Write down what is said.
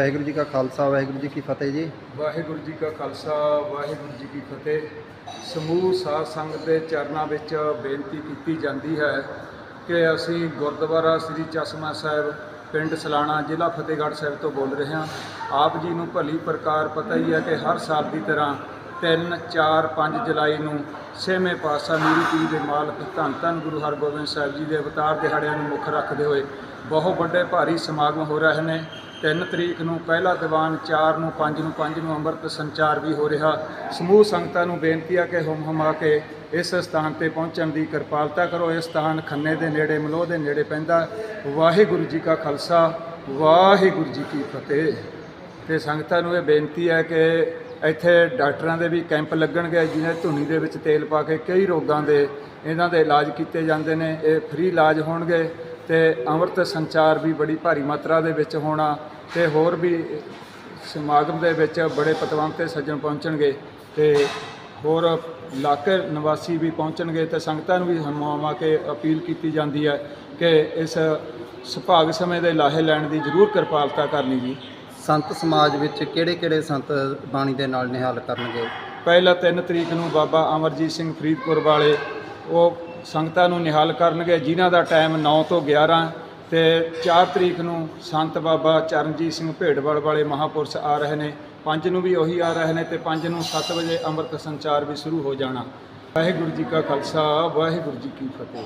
ਵਾਹਿਗੁਰੂ ਜੀ ਕਾ ਖਾਲਸਾ, ਵਾਹਿਗੁਰੂ ਜੀ ਕੀ ਫਤਿਹ ਜੀ। ਵਾਹਿਗੁਰੂ ਜੀ ਕਾ ਖਾਲਸਾ, ਵਾਹਿਗੁਰੂ ਜੀ ਕੀ ਫਤਿਹ। ਸਮੂਹ ਸਾਧ ਸੰਗਤ ਦੇ ਚਰਨਾਂ ਵਿੱਚ ਬੇਨਤੀ ਕੀਤੀ ਜਾਂਦੀ ਹੈ ਕਿ ਅਸੀਂ ਗੁਰਦੁਆਰਾ ਸ੍ਰੀ ਚਸ਼ਮਾ ਸਾਹਿਬ, ਪਿੰਡ ਸਲਾਣਾ, ਜ਼ਿਲ੍ਹਾ ਫਤਿਹਗੜ੍ਹ ਸਾਹਿਬ ਤੋਂ ਬੋਲ ਰਹੇ ਹਾਂ। ਆਪ ਜੀ ਨੂੰ ਭਲੀ ਪ੍ਰਕਾਰ ਪਤਾ ਹੀ ਹੈ ਕਿ ਹਰ ਸਾਲ ਦੀ ਤਰ੍ਹਾਂ 3 4 5 ਜੁਲਾਈ ਨੂੰ ਛੇਵੇਂ ਪਾਤਸ਼ਾਹ ਮੀਰੀ ਪੀਰ ਦੇ ਮਾਲਕ ਧੰਨ ਧੰਨ ਗੁਰੂ ਹਰਗੋਬਿੰਦ ਸਾਹਿਬ ਜੀ ਦੇ ਅਵਤਾਰ ਦਿਹਾੜਿਆਂ ਨੂੰ ਮੁੱਖ ਰੱਖਦੇ ਹੋਏ ਬਹੁਤ ਵੱਡੇ ਭਾਰੀ ਸਮਾਗਮ ਹੋ ਰਹੇ ਨੇ। 3 ਤਰੀਕ ਨੂੰ ਪਹਿਲਾ ਦੀਵਾਨ 4 ਨੂੰ 5 ਨੂੰ 5 ਨੂੰ ਅੰਮ੍ਰਿਤ ਸੰਚਾਰ ਵੀ ਹੋ ਰਿਹਾ। ਸਮੂਹ ਸੰਗਤਾਂ ਨੂੰ ਬੇਨਤੀ ਆ ਕਿ ਹੁਮ ਹਮਾ ਕੇ ਇਸ ਸਥਾਨ ਤੇ ਪਹੁੰਚਣ ਦੀ ਕਿਰਪਾਲਤਾ ਕਰੋ। ਇਹ ਸਥਾਨ ਖੰਨੇ ਦੇ ਨੇੜੇ, ਮਲੋਹ ਦੇ ਨੇੜੇ ਪੈਂਦਾ। ਵਾਹਿਗੁਰੂ ਜੀ ਕਾ ਖਾਲਸਾ, ਵਾਹਿਗੁਰੂ ਜੀ ਕੀ ਫਤਿਹ। ਤੇ ਸੰਗਤਾਂ ਨੂੰ ਇਹ ਬੇਨਤੀ ਹੈ ਕਿ ਇੱਥੇ ਡਾਕਟਰਾਂ ਦੇ ਵੀ ਕੈਂਪ ਲੱਗਣਗੇ ਜਿਹਨੇ ਧੁਨੀ ਦੇ ਵਿੱਚ ਤੇਲ ਪਾ ਕੇ ਕਈ ਰੋਗਾਂ ਦੇ ਇਹਨਾਂ ਦੇ ਇਲਾਜ ਕੀਤੇ ਜਾਂਦੇ ਨੇ, ਇਹ ਫ੍ਰੀ ਇਲਾਜ ਹੋਣਗੇ ਤੇ ਅੰਮ੍ਰਿਤ ਸੰਚਾਰ ਵੀ ਬੜੀ ਭਾਰੀ ਮਾਤਰਾ ਦੇ ਵਿੱਚ ਹੋਣਾ ਤੇ ਹੋਰ ਵੀ ਸਮਾਗਮ ਦੇ ਵਿੱਚ ਬੜੇ ਪਤਵੰਤੇ ਸੱਜਣ ਪਹੁੰਚਣਗੇ ਤੇ ਹੋਰ ਇਲਾਕੇ ਨਿਵਾਸੀ ਵੀ ਪਹੁੰਚਣਗੇ ਤੇ ਸੰਗਤਾਂ ਨੂੰ ਵੀ ਹਮਾਵਾ ਕੇ ਅਪੀਲ ਕੀਤੀ ਜਾਂਦੀ ਹੈ ਕਿ ਇਸ ਸੁਭਾਗ ਸਮੇਂ ਦੇ ਲਾਹੇ ਲੈਣ ਦੀ ਜ਼ਰੂਰ ਕਿਰਪਾਲਤਾ ਕਰਨੀ ਜੀ। ਸੰਤ ਸਮਾਜ ਵਿੱਚ ਕਿਹੜੇ ਕਿਹੜੇ ਸੰਤ ਬਾਣੀ ਦੇ ਨਾਲ ਨਿਹਾਲ ਕਰਨਗੇ? ਪਹਿਲਾ 3 ਤਰੀਕ ਨੂੰ ਬਾਬਾ ਅਮਰਜੀਤ ਸਿੰਘ ਫਰੀਦਪੁਰ ਵਾਲੇ, ਉਹ ਸੰਗਤਾਂ ਨੂੰ ਨਿਹਾਲ ਕਰਨਗੇ, ਜਿਨ੍ਹਾਂ ਦਾ ਟਾਈਮ 9 ਤੋਂ 11 ਤੇ 4 ਤਰੀਕ ਨੂੰ ਸੰਤ ਬਾਬਾ ਚਰਨਜੀਤ ਸਿੰਘ ਭੇਡਵਾਲ ਵਾਲੇ ਮਹਾਪੁਰਸ਼ ਆ ਰਹੇ ਨੇ। 5 ਨੂੰ ਵੀ ਉਹੀ ਆ ਰਹੇ ਨੇ ਤੇ 5 ਨੂੰ 7 ਵਜੇ ਅੰਮ੍ਰਿਤ ਸੰਚਾਰ ਵੀ ਸ਼ੁਰੂ ਹੋ ਜਾਣਾ। ਵਾਹਿਗੁਰੂ ਜੀ ਕਾ ਖਾਲਸਾ, ਵਾਹਿਗੁਰੂ ਜੀ ਕੀ ਫਤਿਹ।